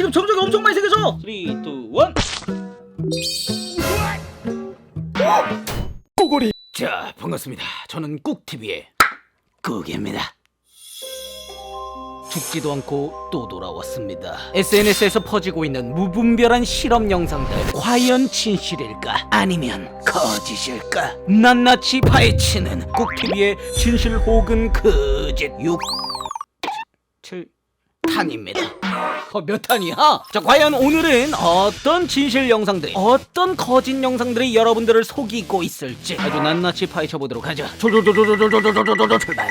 지금 정적이 엄청 많이 생겨서. 3, 2, 1 꼬골이 자 반갑습니다. 저는 꾹TV의 꾹입니다. 죽지도 않고 또 돌아왔습니다. SNS에서 퍼지고 있는 무분별한 실험 영상들 과연 진실일까? 아니면 거짓일까? 낱낱이 파헤치는 꾹TV의 진실 혹은 거짓 6 7 탄입니다 어, 몇 탄이야? 자, 과연 오늘은 어떤 진실 영상들이, 어떤 거짓 영상들이 여러분들을 속이고 있을지 아주 낱낱이 파헤쳐 보도록 하죠. 출발.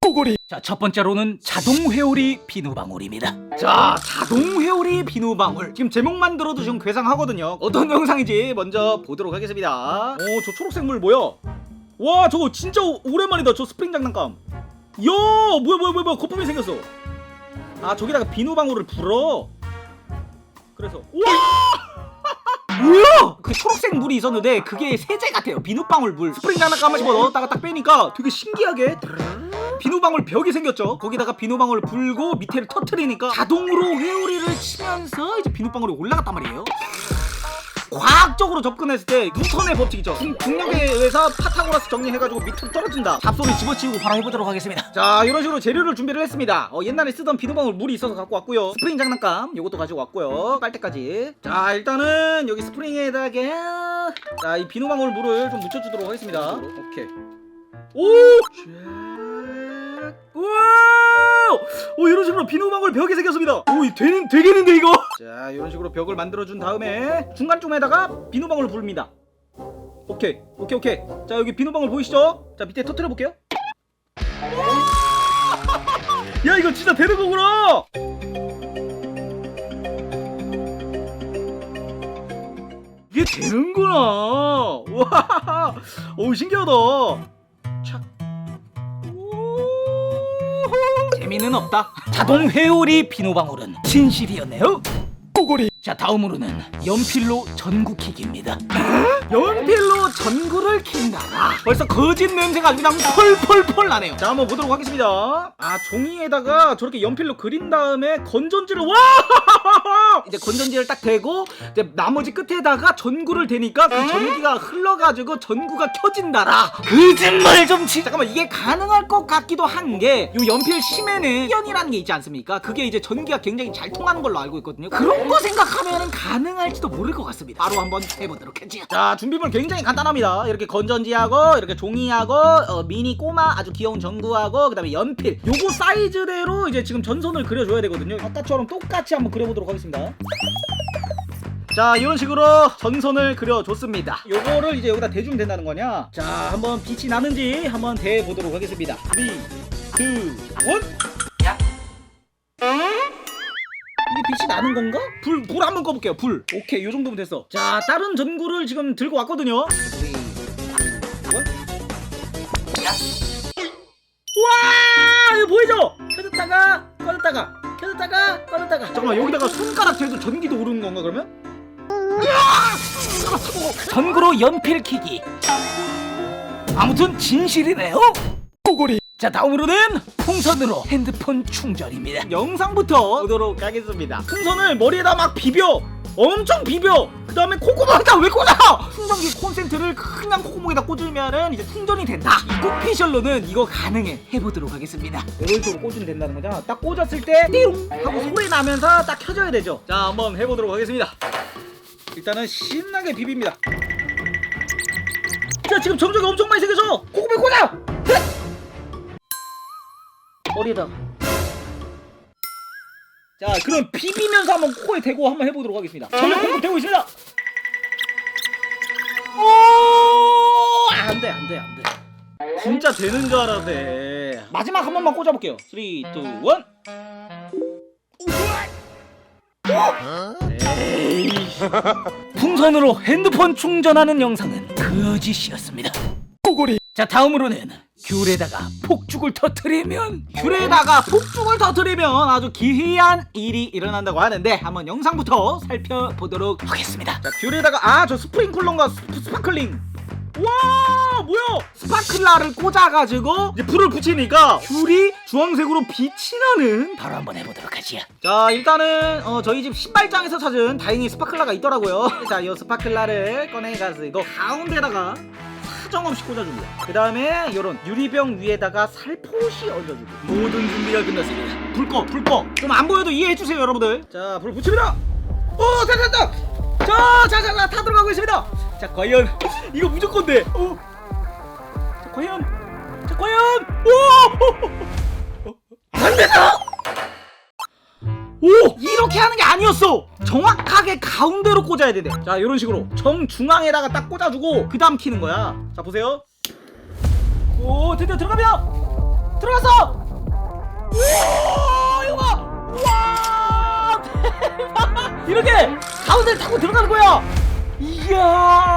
꼬골이 자, 첫 번째로는 자동 회오리 비누방울입니다. 자, 자동 회오리 비누방울. 지금 제목만 들어도 지금 괴상하거든요. 어떤 영상인지 먼저 보도록 하겠습니다. 오, 저 초록색 물 뭐야? 와, 저거 진짜 오- 오랜만이다. 저 스프링 장난감. 야, 뭐야, 뭐야, 뭐야, 거품이 생겼어. 아, 저기다가 비누방울을 불어. 그래서 와! 뭐야? 그 초록색 물이 있었는데 그게 세제 같아요. 비누방울 물. 스프링 한 번씩 뭐 넣었다가 딱 빼니까 되게 신기하게 비누방울 벽이 생겼죠. 거기다가 비누방울을 불고 밑에를 터트리니까 자동으로 회오리를 치면서 이제 비누방울이 올라갔단 말이에요. 과학적으로 접근했을 때 뉴턴의 법칙이죠. 중, 중력에 의해서 파타고라스 정리해가지고 밑으로 떨어진다. 잡소리 집어치우고 바로 해보도록 하겠습니다. 자 이런 식으로 재료를 준비를 했습니다. 어, 옛날에 쓰던 비누방울 물이 있어서 갖고 왔고요. 스프링 장난감 요것도 가지고 왔고요. 빨대까지. 자 일단은 여기 스프링에다가 자 이 비누방울 물을 좀 묻혀주도록 하겠습니다. 오케이. 오! 쫙. 우와! 오 이런 식으로 비누방울 벽이 생겼습니다. 오이 되는 되겠는데 이거? 자 이런 식으로 벽을 만들어 준 다음에 중간쯤에다가 비누방울을 부릅니다. 오케이 오케이 오케이. 자 여기 비누방울 보이시죠? 자 밑에 터트려 볼게요. 야 이거 진짜 되는 거구나. 이게 되는구나. 와, 오 신기하다. 오, 재미는 없다. 자동 회오리 비누방울은 진실이었네요. 자 다음으로는 연필로 전구 킥입니다. 연필로 전구를 킨다. 벌써 거짓 냄새가 그냥 펄펄펄 나네요. 자 한번 보도록 하겠습니다. 아 종이에다가 저렇게 연필로 그린 다음에 건전지를 와 이제 건전지를 딱 대고 이제 나머지 끝에다가 전구를 대니까 그 전기가 흘러가지고 전구가 켜진다라. 거짓말 좀 치. 잠깐만 이게 가능할 것 같기도 한 게 요 연필 심에는 이온이라는 게 있지 않습니까? 그게 이제 전기가 굉장히 잘 통하는 걸로 알고 있거든요. 그런 거 생각 하면 가능할지도 모를 것 같습니다. 바로 한번 해보도록 하지요. 자 준비물 굉장히 간단합니다. 이렇게 건전지하고 이렇게 종이하고 어, 미니 꼬마 아주 귀여운 전구하고 그다음에 연필. 요거 사이즈대로 이제 지금 전선을 그려줘야 되거든요. 아까처럼 똑같이 한번 그려보도록 하겠습니다. 자 이런 식으로 전선을 그려줬습니다 요거를 이제 여기다 대주면 된다는 거냐 자 한번 빛이 나는지 한번 대보도록 하겠습니다 3 2 1 빛이 나는 건가? 불, 불 한번 꺼볼게요 불. 오케이 요 정도면 됐어. 자 다른 전구를 지금 들고 왔거든요. 3 2 1와 이거 보이죠? 켜졌다가 꺼졌다가 켜졌다가 꺼졌다가. 잠깐만 여기다가 손가락 대도 전기도 오르는 건가 그러면? 전구로 연필 키기. 아무튼 진실이네요 자 다음으로는 풍선으로 핸드폰 충전입니다. 영상부터 보도록 하겠습니다. 풍선을 머리에다 막 비벼. 엄청 비벼. 그 다음에 콧구멍에다 왜 꽂아? 충전기 콘센트를 그냥 콧구멍에다 꽂으면은 이제 충전이 된다. 이 꽂피셜로는 이거 가능해. 해보도록 하겠습니다. 이런 식으로 꽂으면 된다는 거잖아. 딱 꽂았을 때 띠용 하고 소리 나면서 딱 켜져야 되죠. 자 한번 해보도록 하겠습니다. 일단은 신나게 비빕니다. 자 지금 정적이 엄청 많이 생겨서 콧구멍에 꽂아 흐! 머리에다 자 그럼 비비면서 한번 코에 대고 한번 해보도록 하겠습니다. 전력 공급 되고 있습니다. 오 안 돼 안 돼 안 돼. 진짜 되는 줄 알았네. 마지막 한 번만 꽂아볼게요. 3, 2, 1 에이. 풍선으로 핸드폰 충전하는 영상은 거짓이었습니다 자 다음으로는 귤에다가 폭죽을 터트리면 귤에다가 폭죽을 터트리면 아주 기이한 일이 일어난다고 하는데 한번 영상부터 살펴보도록 하겠습니다. 자 귤에다가 아 저 스프링클러인가 스, 스파클링. 와 뭐야? 스파클라를 꽂아가지고 이제 불을 붙이니까 귤이 주황색으로 빛이 나는. 바로 한번 해보도록 하지요. 자 일단은 어, 저희 집 신발장에서 찾은 다행히 스파클라가 있더라고요. 자 이 스파클라를 꺼내가지고 가운데다가 사정없이 꽂아줍니다. 그 다음에 요런 유리병 위에다가 살포시 얹어주고. 모든 준비가 끝났습니다 불 꺼 불 꺼 좀 안 보여도 이해해주세요 여러분들. 자 불 붙입니다. 오 됐다 됐다 자 자 자 자 다 들어가고 있습니다. 자 과연 이거 무조건 돼 어. 자 과연. 자 과연. 오안 된다 오! 이렇게 하는 게 아니었어! 정확하게 가운데로 꽂아야 되네 자 이런 식으로 정중앙에다가 딱 꽂아주고 그 다음 키는 거야. 자 보세요. 오 드디어 들어가면! 들어갔어! 오 이거 봐 와 대박! 이렇게 가운데를 타고 들어가는 거야! 이야!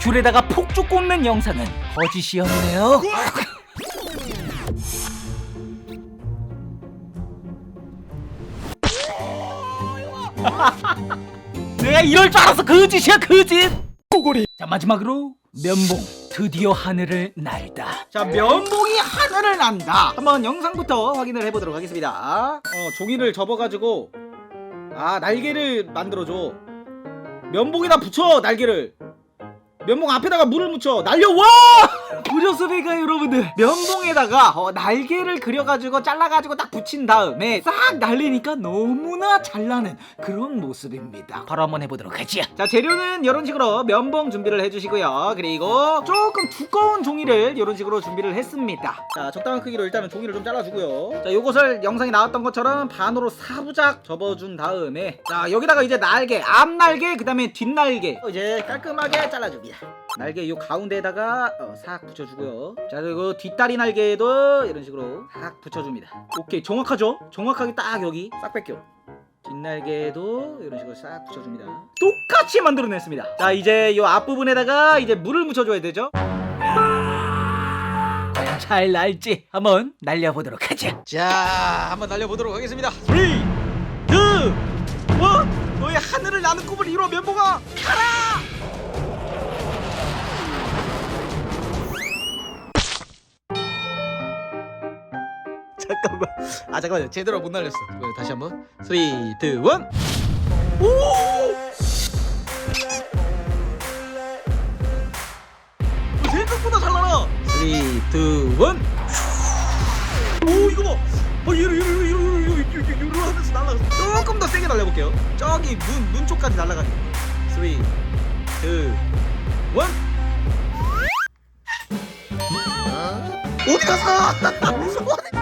귤에다가 폭죽 꽂는 영상은 거짓이었네요 내가 이럴 줄 알았어 거짓이야 거짓! 꼬골이. 자 마지막으로 면봉. 드디어 하늘을 날다. 자 면봉이 하늘을 난다. 한번 영상부터 확인을 해보도록 하겠습니다. 어 종이를 접어가지고 아 날개를 만들어줘. 면봉에다 붙여 날개를. 면봉 앞에다가 물을 묻혀. 날려 와 보셨습니까 여러분들. 면봉에다가 어, 날개를 그려가지고 잘라가지고 딱 붙인 다음에 싹 날리니까 너무나 잘 나는 그런 모습입니다. 바로 한번 해보도록 하지요 자 재료는 이런 식으로 면봉 준비를 해주시고요. 그리고 조금 두꺼운 종이를 이런 식으로 준비를 했습니다. 자 적당한 크기로 일단은 종이를 좀 잘라주고요. 자 요것을 영상에 나왔던 것처럼 반으로 사부작 접어준 다음에 자 여기다가 이제 날개 앞날개 그 다음에 뒷날개 이제 깔끔하게 잘라줍니다 날개 요 가운데에다가 어, 싹 붙여주고요. 자 그리고 뒷다리 날개에도 이런 식으로 싹 붙여줍니다. 오케이 정확하죠? 정확하게 딱 여기 싹 뺏겨. 뒷날개에도 이런 식으로 싹 붙여줍니다. 똑같이 만들어냈습니다. 자 이제 요 앞부분에다가 이제 물을 묻혀줘야 되죠? 잘 날지? 한번 날려보도록 하죠 자 한번 날려보도록 하겠습니다. 3 2 1 너의 하늘을 나는 꿈을 이뤄 면봉아 가라 잠깐만. 아 잠깐만요. 제대로 못 날렸어. 다시 한번. 3 2 1 오! 생각보다 잘 날아. 3 2 1 오 이거. 봐 어, 이러 이러 이러 이러 이러 이러 이러 이러 하면서 날아가 조금 더 세게 날려볼게요. 저기 눈, 눈 쪽까지 날아가게. 3 2 1 어디 갔어? 어디